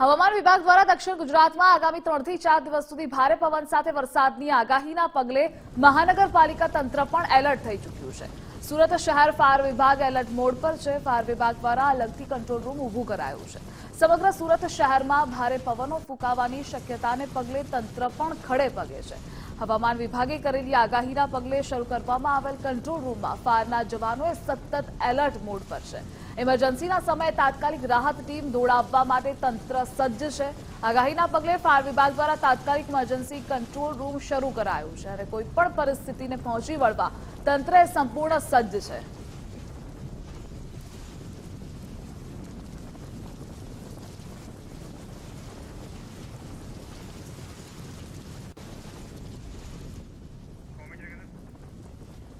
હવામાન વિભાગ દ્વારા દક્ષિણ ગુજરાતમાં આગામી ત્રણથી ચાર દિવસ સુધી ભારે પવન સાથે વરસાદની આગાહીના પગલે મહાનગરપાલિકા તંત્ર પણ એલર્ટ થઈ ચૂક્યું છે. સુરત શહેર ફાયર વિભાગ એલર્ટ મોડ પર છે. ફાયર વિભાગ દ્વારા અલગથી કંટ્રોલ રૂમ ઊભું કરાયું છે. સમગ્ર સુરત શહેરમાં ભારે પવનો ફૂંકાવાની શક્યતાને પગલે તંત્ર પણ ખડે પગે છે. હવામાન વિભાગે કરેલી આગાહીના પગલે શરૂ કરવામાં આવેલ કંટ્રોલ રૂમમાં ફાયરના જવાનોએ સતત એલર્ટ મોડ પર છે. ઇમરજન્સીના સમયે તાત્કાલિક રાહત ટીમ દોડાવવા માટે તંત્ર સજ્જ છે. આગાહીના પગલે ફાયર વિભાગ દ્વારા તાત્કાલિક ઇમરજન્સી કંટ્રોલ રૂમ શરૂ કરાયું છે અને કોઈ પણ પરિસ્થિતિને પહોંચી વળવા તંત્ર સંપૂર્ણ સજ્જ છે.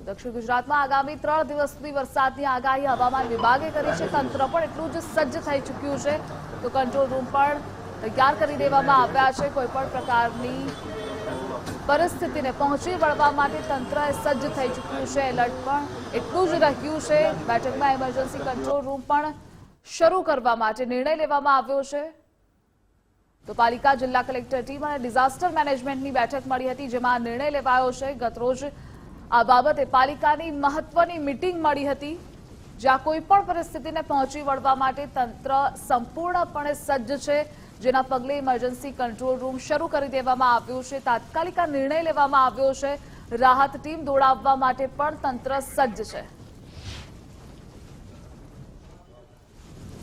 દક્ષિણ ગુજરાતમાં આગામી ત્રણ દિવસ સુધી વરસાદની આગાહી હવામાન વિભાગે કરી છે. તંત્ર પણ એટલું જ સજ્જ થઈ ચૂક્યું છે તો કંટ્રોલ રૂમ પણ તૈયાર કરી દેવામાં આવ્યા છે. કોઈ પણ પ્રકારની પરિસ્થિતિને પહોંચી વળવા માટે તંત્ર સજ્જ થઈ ચૂક્યું છે. એલર્ટ પણ એટલું જ રહ્યું છે. બેઠકમાં ઇમરજન્સી કંટ્રોલ રૂમ પણ શરૂ કરવા માટે નિર્ણય લેવામાં આવ્યો છે. તો પાલિકા જિલ્લા કલેક્ટર ટીમ અને ડિઝાસ્ટર મેનેજમેન્ટની બેઠક મળી હતી, જેમાં નિર્ણય લેવાયો છે. ગતરોજ આ બાબતે પાલિકાની મહત્વની મિટિંગ મળી હતી, જ્યાં કોઈ પણ પરિસ્થિતિને પહોંચી વળવા માટે તંત્ર સંપૂર્ણપણે સજ્જ છે. જેના પગલે ઇમરજન્સી કંટ્રોલ રૂમ શરૂ કરી દેવામાં આવ્યું છે. તાત્કાલિક નિર્ણય લેવામાં આવ્યો છે. રાહત ટીમ દોડાવવા માટે પણ તંત્ર સજ્જ છે.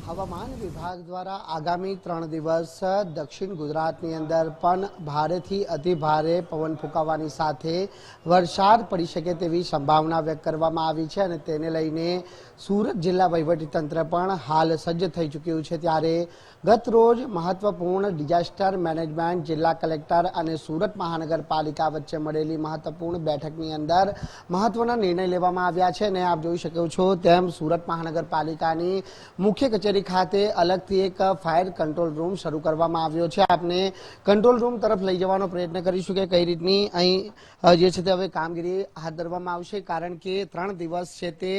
હવામાન વિભાગ દ્વારા આગામી ત્રણ દિવસ દક્ષિણ ગુજરાતની અંદર પણ ભારેથી અતિ ભારે પવન ફૂંકાવાની સાથે વરસાદ પડી શકે તેવી સંભાવના વ્યક્ત કરવામાં આવી છે અને તેને લઈને સુરત જિલ્લા વહીવટીતંત્ર પણ હાલ સજ્જ થઈ ચૂક્યું છે. ત્યારે ગત રોજ મહત્વપૂર્ણ ડિઝાસ્ટર મેનેજમેન્ટ જિલ્લા કલેક્ટર અને સુરત મહાનગરપાલિકા વચ્ચે મળેલી મહત્વપૂર્ણ બેઠકની અંદર મહત્વના નિર્ણય લેવામાં આવ્યા છે અને આપ જોઈ શકો છો તેમ સુરત મહાનગરપાલિકાની મુખ્ય કચેરી ખાતે અલગથી એક ફાયર કંટ્રોલ રૂમ શરૂ કરવામાં આવ્યો છે. આપને કંટ્રોલ રૂમ તરફ લઈ જવાનો પ્રયત્ન કરીશું કે કઈ રીતની અહીં જે છે તે હવે કામગીરી હાથ ધરવામાં આવશે. કારણ કે ત્રણ દિવસ છે તે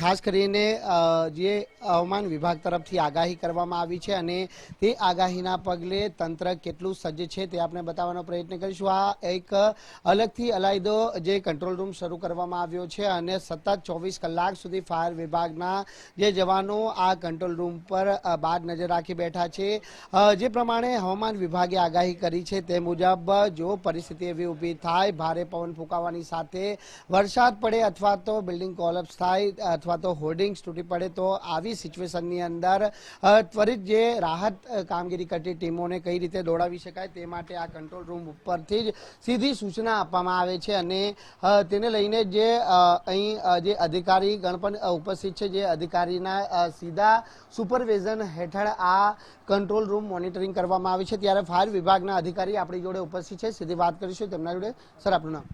ખાસ કરીને જે હવામાન વિભાગ તરફથી આગાહી કરવામાં આવી છે અને તે આગાહીના પગલે તંત્ર કેટલું સજ્જ છે તે આપણે બતાવવાનો પ્રયત્ન કરીશું. આ એક અલગથી અલાયદો જે કંટ્રોલ રૂમ શરૂ કરવામાં આવ્યો છે અને સતત ચોવીસ કલાક સુધી ફાયર વિભાગના જે જવાનો આ કંટ્રોલ રૂમ પર બાદ નજર રાખી બેઠા છે. જે પ્રમાણે હવામાન વિભાગે આગાહી કરી છે તે મુજબ જો પરિસ્થિતિ એવી ઊભી થાય ભારે પવન ફૂંકાવાની સાથે વરસાદ પડે અથવા તો બિલ્ડિંગ કોલેપ્સ થાય અથવા તો હોર્ડિંગ્સ તૂટી પડે તો આવી સિચ્યુએશનની અંદર ત્વરિત જે રાહત કામગીરી કરતી ટીમોને કઈ રીતે દોડાવી શકાય તે માટે આ કંટ્રોલ રૂમ ઉપરથી જ સીધી સૂચના આપવામાં આવે છે અને તેને લઈને જે અહીં જે અધિકારી ગણપણ ઉપસ્થિત છે જે અધિકારીના અ, સીધા સુપરવિઝન હેઠળ આ કંટ્રોલ રૂમ મોનિટરિંગ કરવામાં આવે છે. ત્યારે ફાયર વિભાગના અધિકારી આપણી જોડે ઉપસ્થિત છે. સીધી વાત કરીશું. તેમના જોડે સર આપનું નામ?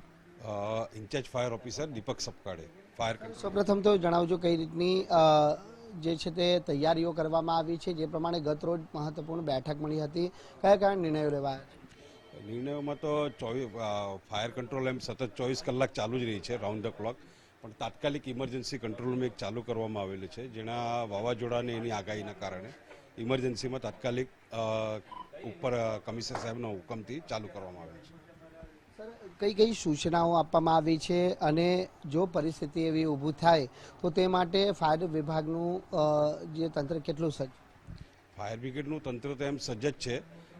In-charge fire officer Deepak Sapkade fire સૌપ્રથમ તો જણાવજો કઈ રીતની જે છે તે તૈયારીઓ કરવામાં આવી છે જે પ્રમાણે ગત રોજ મહત્વપૂર્ણ બેઠક મળી હતી. કયા કયા નિર્ણયો લેવાયા નિર્ણયોમાં તો ચોવીસ ફાયર કંટ્રોલ એમ સતત ચોવીસ કલાક ચાલુ જ રહી છે રાઉન્ડ ધ ક્લોક. પણ તાત્કાલિક ઇમરજન્સી કંટ્રોલ રૂમ એક ચાલુ કરવામાં આવેલું છે. જેના વાવાઝોડાને એની આગાહીના કારણે ઇમરજન્સીમાં તાત્કાલિક ઉપર કમિશનર સાહેબના હુકમથી ચાલુ કરવામાં આવેલું છે. કઈ કઈ સૂચનાઓ આપવામાં આવી છે અને જો પરિસ્થિતિ એવી ઊભું થાય તો તે માટે ફાયર વિભાગનું જે તંત્ર કેટલું સજ્જ? ફાયર બ્રિગેડનું તંત્ર તો એમ સજ્જ જ છે.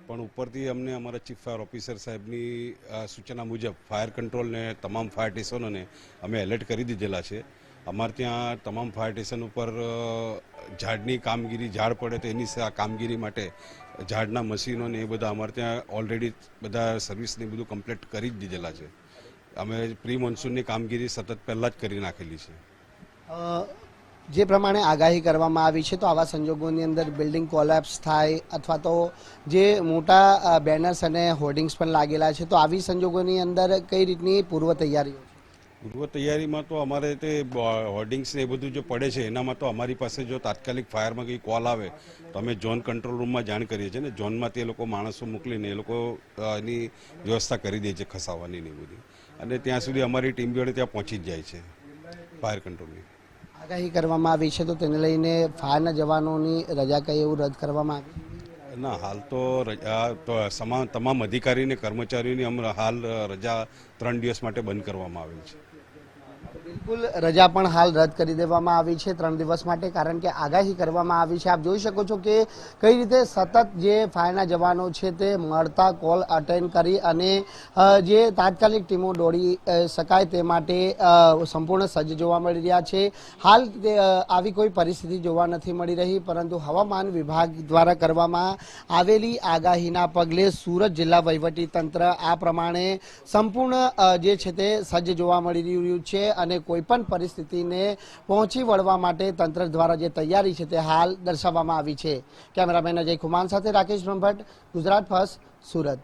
પણ ઉપરથી અમને અમારા ચીફ ફાયર ઓફિસર સાહેબની સૂચના મુજબ ફાયર કંટ્રોલને, તમામ ફાયર સ્ટેશનોને અમે એલર્ટ કરી દીધેલા છે. અમારે ત્યાં તમામ ફાયર સ્ટેશન ઉપર ઝાડની કામગીરી, ઝાડ પડે તો એની કામગીરી માટે ઝાડના મશીનો ને એ બધા અમારે ત્યાં ઓલરેડી બધા સર્વિસને બધું કમ્પ્લીટ કરી જ દીધેલા છે. અમે પ્રી મોન્સૂનની કામગીરી સતત પહેલાં જ કરી નાખેલી છે. જે પ્રમાણે આગાહી કરવામાં આવી છે, તો આવા સંજોગોની અંદર બિલ્ડિંગ કોલેપ્સ થાય અથવા તો જે મોટા બેનર્સ અને હોર્ડિંગ્સ પણ લાગેલા છે, તો આવી સંજોગોની અંદર કઈ રીતની પૂર્વ તૈયારીઓ પૂર્વ તૈયારીમાં તો અમારે તે હોર્ડિંગ્સ ને એ બધું જો પડે છે, એનામાં તો અમારી પાસે જો તાત્કાલિક ફાયરમાં કંઈ કોલ આવે, તો અમે ઝોન કંટ્રોલ રૂમમાં જાણ કરીએ છીએ ને, ઝોનમાં તે લોકો માણસો મોકલીને એ લોકો એની વ્યવસ્થા કરી દે છે ખસાવવાની ને બધી. અને ત્યાં સુધી અમારી ટીમ જોડે ત્યાં પહોંચી જ જાય છે, ફાયર કંટ્રોલની. આગાહી કરવામાં આવી છે, તો તેને લઈને ફાયરના જવાનોની રજા કઈ એવું રદ કરવામાં આવી? ના, હાલ તો રજા તો તમામ અધિકારીને કર્મચારીઓની હમણાં હાલ રજા ત્રણ દિવસ માટે બંધ કરવામાં આવેલ છે. બિલકુલ રજા પણ હાલ રદ કરી દેવામાં આવી છે ત્રણ દિવસ માટે, કારણ કે આગાહી કરવામાં આવી છે. આપ જોઈ શકો છો કે કઈ રીતે સતત જે ફાયરના જવાનો છે તે મળતા કોલ અટેન્ડ કરી અને જે તાત્કાલિક ટીમો દોડી શકાય તે માટે સંપૂર્ણ સજ્જ જોવા મળી રહ્યા છે. હાલ આવી કોઈ પરિસ્થિતિ જોવા નથી મળી રહી, પરંતુ હવામાન વિભાગ દ્વારા કરવામાં આવેલી આગાહીના પગલે સુરત જિલ્લા વહીવટી તંત્ર આ પ્રમાણે સંપૂર્ણ જે છે તે સજ્જ જોવા મળી રહ્યું છે અને કોઈ પણ પરિસ્થિતિને પહોંચી વળવા માટે તંત્ર દ્વારા જે તૈયારી છે તે હાલ દર્શાવવામાં આવી છે. કેમેરામેન અજય કુમાર સાથે રાકેશ બ્રહ્મભટ્ટ, ગુજરાત ફર્સ્ટ, સુરત.